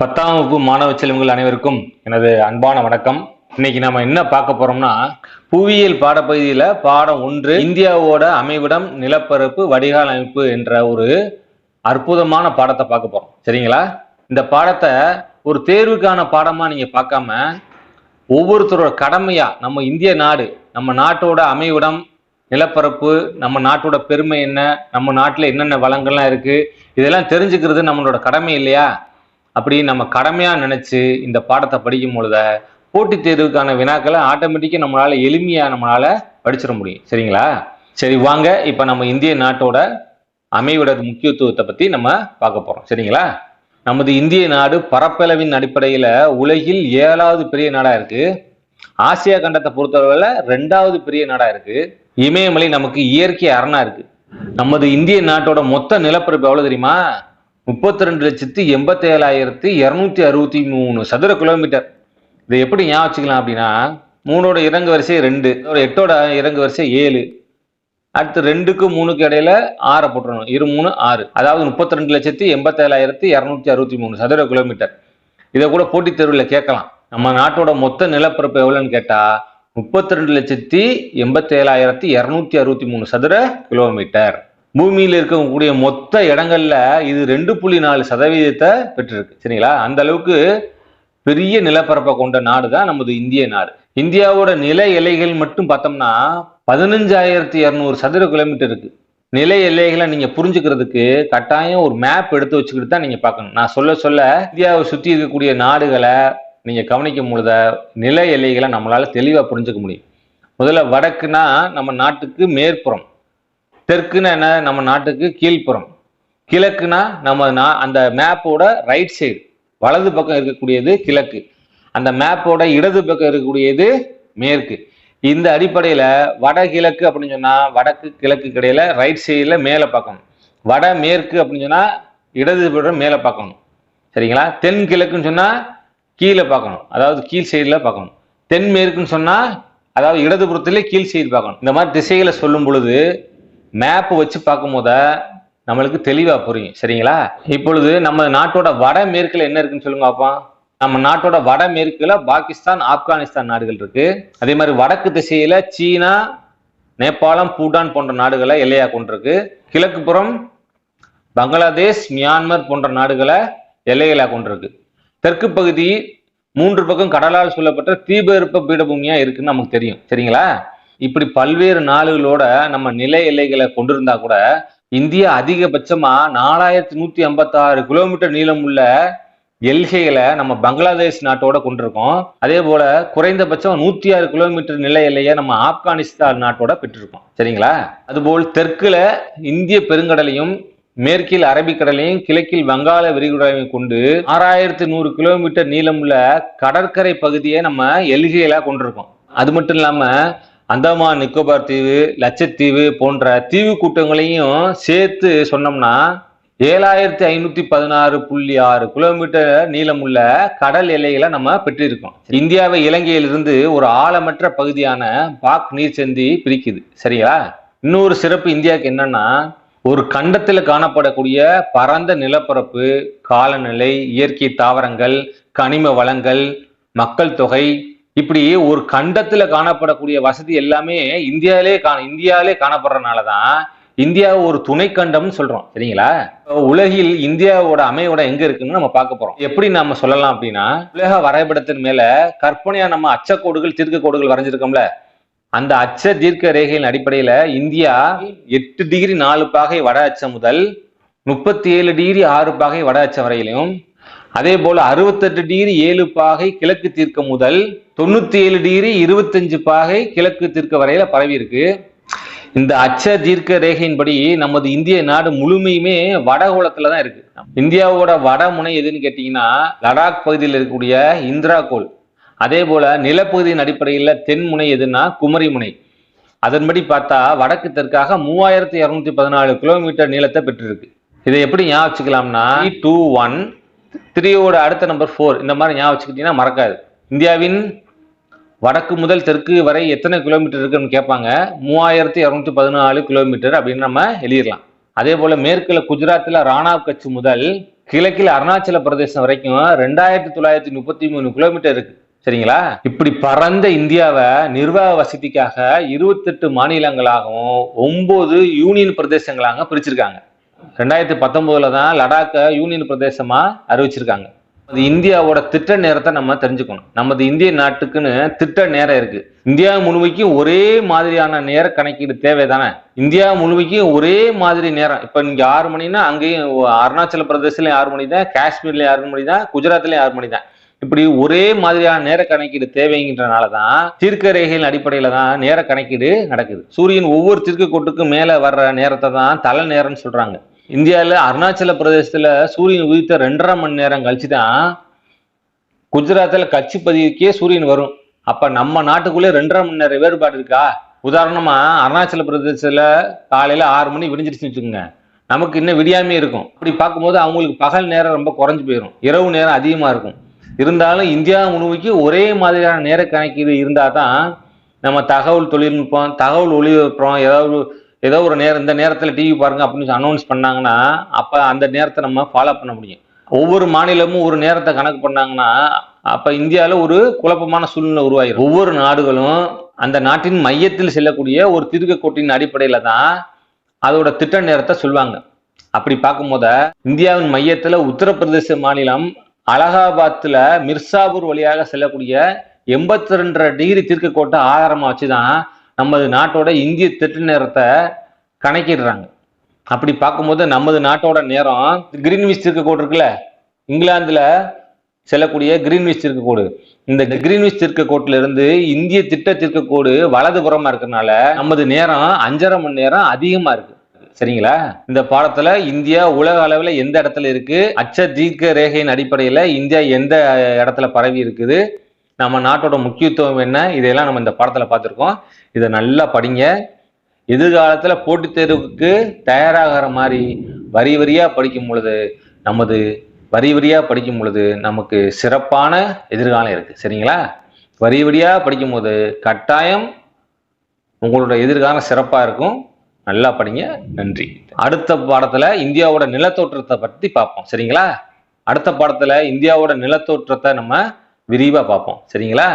பத்தாம் வகுப்பு மாணவ செல்வங்கள் அனைவருக்கும் எனது அன்பான வணக்கம். இன்னைக்கு நம்ம என்ன பார்க்க போறோம்னா புவியியல் பாடப்பகுதியில பாடம் ஒன்று இந்தியாவோட அமைவிடம் நிலப்பரப்பு வடிகால் அமைப்பு என்ற ஒரு அற்புதமான பாடத்தை பார்க்க போறோம். சரிங்களா? இந்த பாடத்தை ஒரு தேர்வுக்கான பாடமா நீங்க பார்க்காம ஒவ்வொருத்தரோட கடமையா நம்ம இந்திய நாடு நம்ம நாட்டோட அமைவிடம் நிலப்பரப்பு நம்ம நாட்டோட பெருமை என்ன நம்ம நாட்டில் என்னென்ன வளங்கள்லாம் இருக்கு இதெல்லாம் தெரிஞ்சுக்கிறது நம்மளோட கடமை இல்லையா? அப்படி நம்ம கடமையாக நினச்சி இந்த பாடத்தை படிக்கும் பொழுத போட்டித் தேர்வுக்கான வினாக்களை ஆட்டோமேட்டிக்காக நம்மளால் எளிமையாக நம்மளால படிச்சிட முடியும். சரிங்களா? சரி வாங்க. இப்போ நம்ம இந்திய நாட்டோட அமைவிட முக்கியத்துவத்தை பற்றி நம்ம பார்க்க போகிறோம் சரிங்களா? நமது இந்திய நாடு பரப்பளவின் அடிப்படையில் உலகில் ஏழாவது பெரிய நாடாக இருக்குது ஆசியா கண்டத்தை பொறுத்தளவில் ரெண்டாவது பெரிய நாடாக இருக்குது இமயமலை நமக்கு இயற்கை அரணாக இருக்குது நமது இந்திய நாட்டோட மொத்த நிலப்பரப்பு எவ்வளோ தெரியுமா? முப்பத்தி ரெண்டு லட்சத்தி எண்பத்தி இரநூத்தி அறுபத்தி மூணு சதுர கிலோமீட்டர் இதை எப்படி ஞாபகம் வச்சுக்கலாம் அப்படின்னா மூணோட இறங்கு வரிசை ரெண்டு ஒரு எட்டோட இறங்கு வரிசை ஏழு. அடுத்து ரெண்டுக்கு மூணுக்கு இடையில ஆறை போட்டுறணும். இரு மூணு ஆறு. அதாவது முப்பத்தி ரெண்டு லட்சத்தி எண்பத்தேழாயிரத்தி இரநூத்தி அறுபத்தி மூணு சதுர கிலோமீட்டர் இதை கூட போட்டித் தேர்வில் கேட்கலாம். நம்ம நாட்டோட மொத்த நிலப்பரப்பு எவ்வளோன்னு கேட்டால் முப்பத்தி ரெண்டு லட்சத்தி எண்பத்தேழாயிரத்தி இரநூத்தி அறுபத்தி மூணு சதுர கிலோமீட்டர் பூமியில் இருக்கக்கூடிய மொத்த இடங்கள்ல இது ரெண்டு புள்ளி நாலு சதவீதத்தை பெற்றிருக்கு. சரிங்களா? அந்த அளவுக்கு பெரிய நிலப்பரப்பை கொண்ட நாடு தான் நமது இந்திய நாடு. இந்தியாவோட நில எல்லைகள் மட்டும் பார்த்தோம்னா பதினஞ்சாயிரத்தி இரநூறு சதுர கிலோமீட்டர் இருக்கு. நில எல்லைகளை நீங்க புரிஞ்சுக்கிறதுக்கு கட்டாயம் ஒரு மேப் எடுத்து வச்சுக்கிட்டு தான் நீங்க பார்க்கணும். நான் சொல்ல சொல்ல இந்தியாவை சுத்தி இருக்கக்கூடிய நாடுகளை நீங்க கவனிக்கும் பொழுத நில எல்லைகளை நம்மளால தெளிவா புரிஞ்சுக்க முடியும். முதல்ல வடக்குனா நம்ம நாட்டுக்கு மேற்புறம். தெற்குன்னா என்ன? நம்ம நாட்டுக்கு கீழ்ப்புறம். கிழக்குனா நம்ம நான் அந்த மேப்போட ரைட் சைடு வலது பக்கம் இருக்கக்கூடியது கிழக்கு. அந்த மேப்போட இடது பக்கம் இருக்கக்கூடியது மேற்கு. இந்த அடிப்படையில் வடகிழக்கு அப்படின்னு சொன்னால் வடக்கு கிழக்கு கிடையில ரைட் சைடில் மேலே பார்க்கணும் வட மேற்கு அப்படின்னு சொன்னால் இடது பக்கம் மேலே பார்க்கணும் சரிங்களா? தென் கிழக்குன்னு சொன்னால் கீழே பார்க்கணும் அதாவது கீழ் சைடில் பார்க்கணும் தென் மேற்குன்னு சொன்னால் அதாவது இடதுபுறத்திலே கீழ் சைடு பார்க்கணும் இந்த மாதிரி திசைகளை சொல்லும் பொழுது மேப் வச்சு பார்க்கும் போத நம்மளுக்கு தெளிவா புரியும். சரிங்களா? இப்பொழுது நம்ம நாட்டோட வட மேற்குல என்ன இருக்குன்னு சொல்லுங்க அப்பா. நம்ம நாட்டோட வட மேற்குல பாகிஸ்தான் ஆப்கானிஸ்தான் நாடுகள் இருக்கு. அதே மாதிரி வடக்கு திசையில சீனா நேபாளம் பூட்டான் போன்ற நாடுகளை எல்லையா கொண்டிருக்கு. கிழக்கு புறம் பங்களாதேஷ் மியான்மர் போன்ற நாடுகளை எல்லைகளா கொண்டிருக்கு. தெற்கு பகுதி மூன்று பக்கம் கடலால் சூழப்பட்ட இருப்ப பீடபூமியா இருக்குன்னு நமக்கு தெரியும். சரிங்களா? இப்படி பல்வேறு நாடுகளோட நம்ம நிலை எல்லைகளை கொண்டிருந்தா கூட இந்தியா அதிகபட்சமா நாலாயிரத்தி நூத்தி ஐம்பத்தி ஆறு கிலோமீட்டர் நீளம் உள்ள எல்கைகளை நம்ம பங்களாதேஷ் நாட்டோட கொண்டிருக்கோம். அதே போல குறைந்தபட்சம் நூத்தி ஆறு கிலோமீட்டர் நில எல்லையை நம்ம ஆப்கானிஸ்தான் நாட்டோட பெற்றிருக்கோம். சரிங்களா? அதுபோல் தெற்குல இந்திய பெருங்கடலையும் மேற்கில் அரபிக்கடலையும் கிழக்கில் வங்காள விரிகுடலையும் கொண்டு ஆறாயிரத்தி நூறு கிலோமீட்டர் நீளமுள்ள கடற்கரை பகுதியை நம்ம எல்கைகளா கொண்டிருக்கோம். அது மட்டும் இல்லாம அந்தமான் நிக்கோபார் தீவு லட்சத்தீவு போன்ற தீவு கூட்டங்களையும் சேர்த்து சொன்னோம்னா ஏழாயிரத்தி ஐநூத்தி பதினாறு புள்ளி ஆறு கிலோமீட்டர் நீளமுள்ள கடல் எல்லைகளை நம்ம பெற்றிருக்கோம். இந்தியாவை இலங்கையிலிருந்து ஒரு ஆழமற்ற பகுதியான பாக் நீர்ச்சந்தி பிரிக்குது. சரியா இன்னொரு சிறப்பு இந்தியாவுக்கு என்னன்னா ஒரு கண்டத்தில் காணப்படக்கூடிய பரந்த நிலப்பரப்பு காலநிலை இயற்கை தாவரங்கள் கனிம வளங்கள் மக்கள் தொகை இப்படி ஒரு கண்டத்துல காணப்படக்கூடிய வசதி எல்லாமே இந்தியாவிலே காண இந்தியாவிலே காணப்படுறதுனால தான் இந்தியா ஒரு துணை கண்டம்னு சொல்றோம் சரிங்களா? உலகில் இந்தியாவோட அமையோட எங்க இருக்குன்னு நம்ம பார்க்க போறோம். எப்படி நம்ம சொல்லலாம் அப்படின்னா உலக வரைபடத்தின் மேல கற்பனையா நம்ம அச்சக்கோடுகள் தீர்க்க கோடுகள் வரைஞ்சிருக்கோம்ல அந்த அச்ச தீர்க்க ரேகையின் அடிப்படையில இந்தியா எட்டு டிகிரி நாலு பாகை வட அச்சம் முதல் முப்பத்தி ஏழு டிகிரி ஆறு பாகை வட அச்சம் வரையிலும் அதே போல அறுபத்தெட்டு டிகிரி ஏழு பாகை கிழக்கு தீர்க்க முதல் தொண்ணூத்தி ஏழு டிகிரி இருபத்தஞ்சு பாகை கிழக்கு தீர்க்க வரையில பரவி இருக்கு. இந்த அச்ச தீர்க்க ரேகையின்படி நமது இந்திய நாடு முழுமையுமே வடகோளத்துல தான் இருக்கு. இந்தியாவோட வடமுனை எதுன்னு கேட்டீங்கன்னா லடாக் பகுதியில் இருக்கக்கூடிய இந்திரா கோல் அதே போல நிலப்பகுதியின் அடிப்படையில் தென் முனை எதுன்னா குமரி முனை அதன்படி பார்த்தா வடக்கு தெற்காக மூவாயிரத்தி இரநூத்தி பதினாலு கிலோமீட்டர் நீளத்தை பெற்றிருக்கு. இதை எப்படி ஞாபகம் வச்சுக்கலாம்னா e டூ ஒன் த்ரீயோட அடுத்த நம்பர் ஃபோர் இந்த மாதிரி ஞாபகம் வச்சுக்கிட்டீங்கன்னா மறக்காது. இந்தியாவின் வடக்கு முதல் தெற்கு வரை எத்தனை கிலோமீட்டர் இருக்குன்னு கேட்பாங்க. மூவாயிரத்தி இரநூத்தி பதினாலு கிலோமீட்டர் அப்படின்னு நம்ம எழுதிடலாம். அதே போல மேற்குல குஜராத்தில் ராணாவ் கட்சி முதல் கிழக்கில் அருணாச்சல பிரதேசம் வரைக்கும் ரெண்டாயிரத்தி தொள்ளாயிரத்தி முப்பத்தி மூணு கிலோமீட்டர் இருக்கு. சரிங்களா? இப்படி பரந்த இந்தியாவை நிர்வாக வசதிக்காக இருபத்தெட்டு மாநிலங்களாகவும் ஒன்பது யூனியன் பிரதேசங்களாக பிரிச்சிருக்காங்க. ரெண்டாயிரத்தி பத்தொன்பதுல தான் லடாக்கை யூனியன் பிரதேசமா அறிவிச்சிருக்காங்க. அது இந்தியாவோட திட்ட நேரத்தை நம்ம தெரிஞ்சுக்கணும். நமது இந்திய நாட்டுக்குன்னு திட்ட நேரம் இருக்கு. இந்தியா முழுமைக்கும் ஒரே மாதிரியான நேர கணக்கீடு தேவை தானே இந்தியா முழுமைக்கும் ஒரே மாதிரி நேரம். இப்ப நீங்க ஆறு மணினா அங்கேயும் அருணாச்சல பிரதேசலயும் ஆறு மணி தான் காஷ்மீர்லயும் ஆறு மணி தான் குஜராத்லயும் ஆறு மணி தான் இப்படி ஒரே மாதிரியான நேர கணக்கீடு தேவைங்கிறனால தான் தீர்க்க ரேகையின் அடிப்படையில தான் நேர கணக்கீடு நடக்குது. சூரியன் ஒவ்வொரு தீர்க்க கோட்டுக்கும் மேலே வர்ற நேரத்தை தான் தலை நேரம்னு சொல்றாங்க. இந்தியாவில் அருணாச்சல பிரதேசத்துல சூரியன் உதித்த ரெண்டரை மணி நேரம் கழிச்சு தான் குஜராத்தில் கட்சி பதிவுக்கே சூரியன் வரும். அப்ப நம்ம நாட்டுக்குள்ளே ரெண்டரை மணி நேரம் வேறுபாடு இருக்கா? உதாரணமா அருணாச்சல பிரதேசத்துல காலையில ஆறு மணி விடிஞ்சிருச்சுன்னு வச்சுக்கோங்க. நமக்கு இன்னும் விடியாமே இருக்கும். அப்படி பார்க்கும்போது அவங்களுக்கு பகல் நேரம் ரொம்ப குறைஞ்சி போயிடும் இரவு நேரம் அதிகமா இருக்கும். இருந்தாலும் இந்தியா முழுமைக்கு ஒரே மாதிரியான நேர கணக்கீடு இருந்தால் தான் நம்ம தகவல் தொழில்நுட்பம் தகவல் ஒளிபரப்புறோம் ஏதாவது ஏதோ ஒரு நேரம் இந்த நேரத்தில் டிவி பாருங்க அப்படின்னு அனௌன்ஸ் பண்ணாங்கன்னா அப்போ அந்த நேரத்தை நம்ம ஃபாலோ பண்ண முடியும். ஒவ்வொரு மாநிலமும் ஒரு நேரத்தை கணக்கு பண்ணாங்கன்னா அப்போ இந்தியாவில் ஒரு குழப்பமான சூழ்நிலை உருவாகிடும் ஒவ்வொரு நாடுகளும் அந்த நாட்டின் மையத்தில் செல்லக்கூடிய ஒரு திருக்கக்கோட்டின் அடிப்படையில் தான் அதோட திட்ட நேரத்தை சொல்லுவாங்க. அப்படி பார்க்கும்போது இந்தியாவின் மையத்தில் உத்தரப்பிரதேச மாநிலம் அலகாபாத்தில் மிர்சாபூர் வழியாக செல்லக்கூடிய எண்பத்தி ரெண்டரை டிகிரி திருக்கக்கோட்டை ஆதாரமாக வச்சு தான் நமது நாட்டோட இந்திய திட்ட நேரத்தை கணக்கிடுறாங்க. அப்படி பார்க்கும்போது நமது நாட்டோட நேரம் கிரீன்விச் தீர்க்கக்கோடு இருக்குல்ல? இங்கிலாந்துல செல்லக்கூடிய கிரீன்விச் தீர்க்கக்கோடு இந்த கிரீன்விச் தீர்க்கக்கோட்டுல இருந்து இந்திய திட்ட தீர்க்கக்கோடு வலதுபுறமா இருக்கறனால நமது நேரம் அஞ்சரை மணி நேரம் அதிகமா இருக்கு. சரிங்களா? இந்த பாடத்துல இந்தியா உலக அளவுல எந்த இடத்துல இருக்கு? அச்ச தீர்க்க ரேகையின் அடிப்படையில இந்தியா எந்த இடத்துல பரவி இருக்குது? நம்ம நாட்டோட முக்கியத்துவம் என்ன? இதையெல்லாம் நம்ம இந்த படத்தில் பார்த்துருக்கோம். இதை நல்லா படிங்க. எதிர்காலத்துல போட்டித் தேர்வுக்கு தயாராகிற மாதிரி வரி வரியா படிக்கும் பொழுது நமது வரி வரியா படிக்கும் பொழுது நமக்கு சிறப்பான எதிர்காலம் இருக்கு. சரிங்களா? வரி வரியா படிக்கும் போது கட்டாயம் உங்களோட எதிர்காலம் சிறப்பா இருக்கும். நல்லா படிங்க. நன்றி. அடுத்த பாடத்துல இந்தியாவோட நிலத்தோற்றத்தை பத்தி பார்ப்போம். சரிங்களா? அடுத்த பாடத்துல இந்தியாவோட நிலத்தோற்றத்தை நம்ம விரிவாக பார்ப்போம். சரிங்களா?